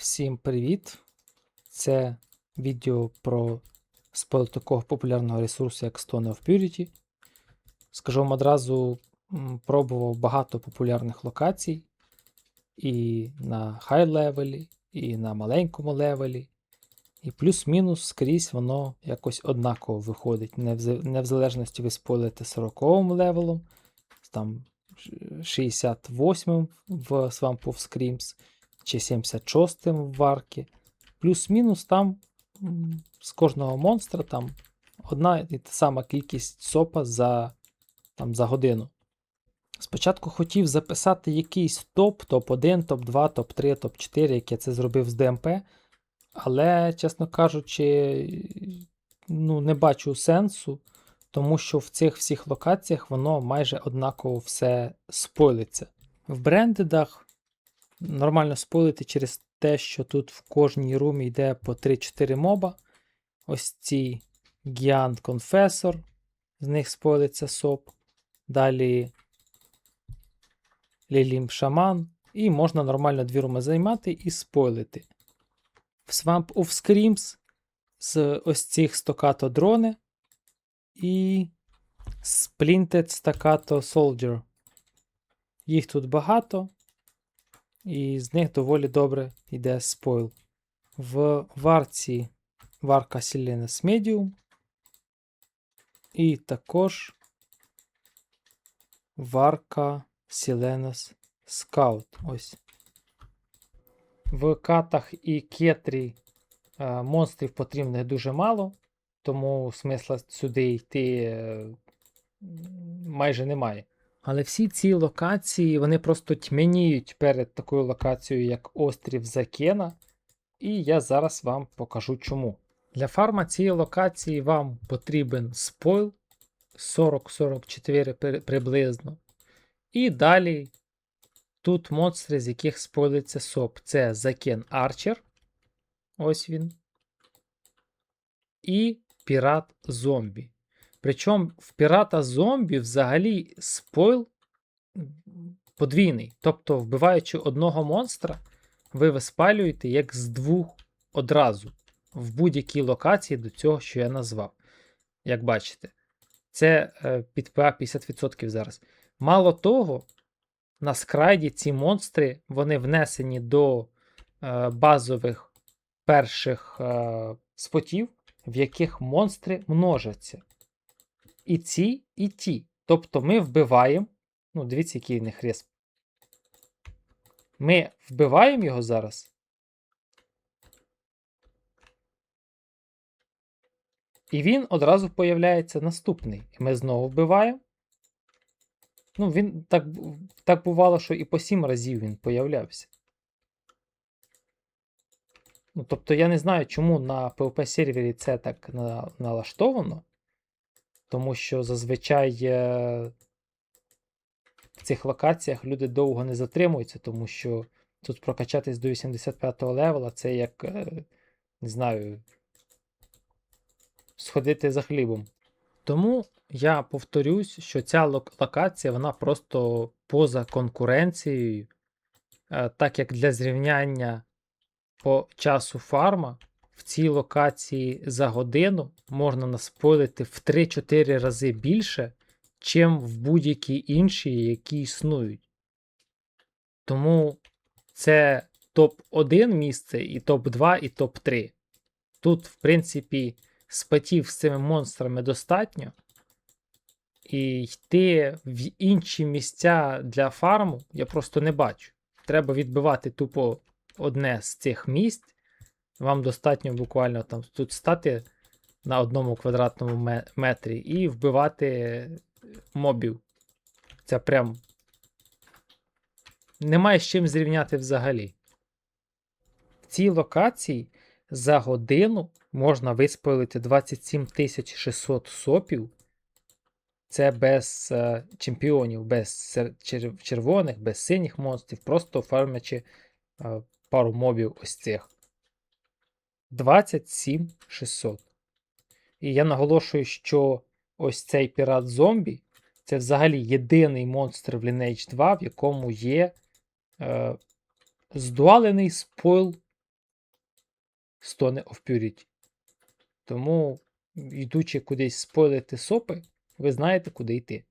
Всім привіт! Це відео про спел такого популярного ресурсу, як Stone of Purity. Скажу вам одразу, пробував багато популярних локацій і на хай левелі, і на маленькому левелі. І плюс-мінус скрізь воно якось однаково виходить. Не в, не в залежності ви спойлите 40 левелом, там ш- 68 в Swamp of Screams чи 76-м в варки. Плюс-мінус там з кожного монстра там одна і та сама кількість сопа за, там, за годину. Спочатку хотів записати якийсь топ, топ-1, топ-2, топ-3, топ-4, як я це зробив з ДМП. Але, чесно кажучи, ну, не бачу сенсу, тому що в цих всіх локаціях воно майже однаково все спойлиться. В брендедах нормально спойлити через те, що тут в кожній румі йде по 3-4 моба. Ось ці Гіант Confessor, з них спойлиться соп. Далі Лілім Шаман. І можна нормально дві руми займати і спойлити. В Swamp of Screams з ось цих стокато дрони і Splinted Staccato Soldier. Їх тут багато, і з них доволі добре йде спойл. В варці варка Silenus Medium. І також варка Silenus Scout. Ось. В катах і кетрі е, монстрів потрібних дуже мало, тому смисла сюди йти е, майже немає. Але всі ці локації вони просто тьмяніють перед такою локацією, як острів Закена. І я зараз вам покажу чому. Для фарма цієї локації вам потрібен спойл 40-44 приблизно. І далі тут монстри, з яких спойлиться соп. Це Закен Арчер. Ось він. І Пірат Зомбі. Причому в пірата зомбі взагалі спойл подвійний. Тобто, вбиваючи одного монстра, ви виспалюєте як з двох одразу в будь-якій локації до цього, що я назвав. Як бачите, це е, під ПА 50% зараз. Мало того, на скрайді ці монстри вони внесені до е, базових перших е, спотів, в яких монстри множаться. І ці, і ті. Тобто ми вбиваємо. Ну, дивіться, який в них риск. Ми вбиваємо його зараз. І він одразу появляється наступний. І ми знову вбиваємо. Ну, він так, так бувало, що і по 7 разів він появлявся. Ну, тобто я не знаю, чому на PvP сервері це так на, налаштовано. Тому що зазвичай е, в цих локаціях люди довго не затримуються, тому що тут прокачатись до 85-го левела це як, е, не знаю, сходити за хлібом. Тому я повторюсь, що ця лок- локація вона просто поза конкуренцією, Е, так як для зрівняння по часу фарма в цій локації за годину можна наспойлити в 3-4 рази більше, чим в будь-якій іншій, які існують. Тому це топ-1 місце, і топ-2, і топ-3. Тут, в принципі, спатів з цими монстрами достатньо. І йти в інші місця для фарму я просто не бачу. Треба відбивати тупо одне з цих місць. Вам достатньо буквально там тут стати на одному квадратному метрі і вбивати мобів. Це прям немає з чим зрівняти взагалі. В цій локації за годину можна виспойлити 27 600 сопів. Це без е, чемпіонів, без червоних, без синіх монстрів, просто фармячи е, пару мобів ось цих. 27 600. І я наголошую, що ось цей пірат зомбі це взагалі єдиний монстр в Lineage 2, в якому є е, здуалений спойл Stone of Purity. Тому, йдучи кудись спойлити сопи, ви знаєте, куди йти.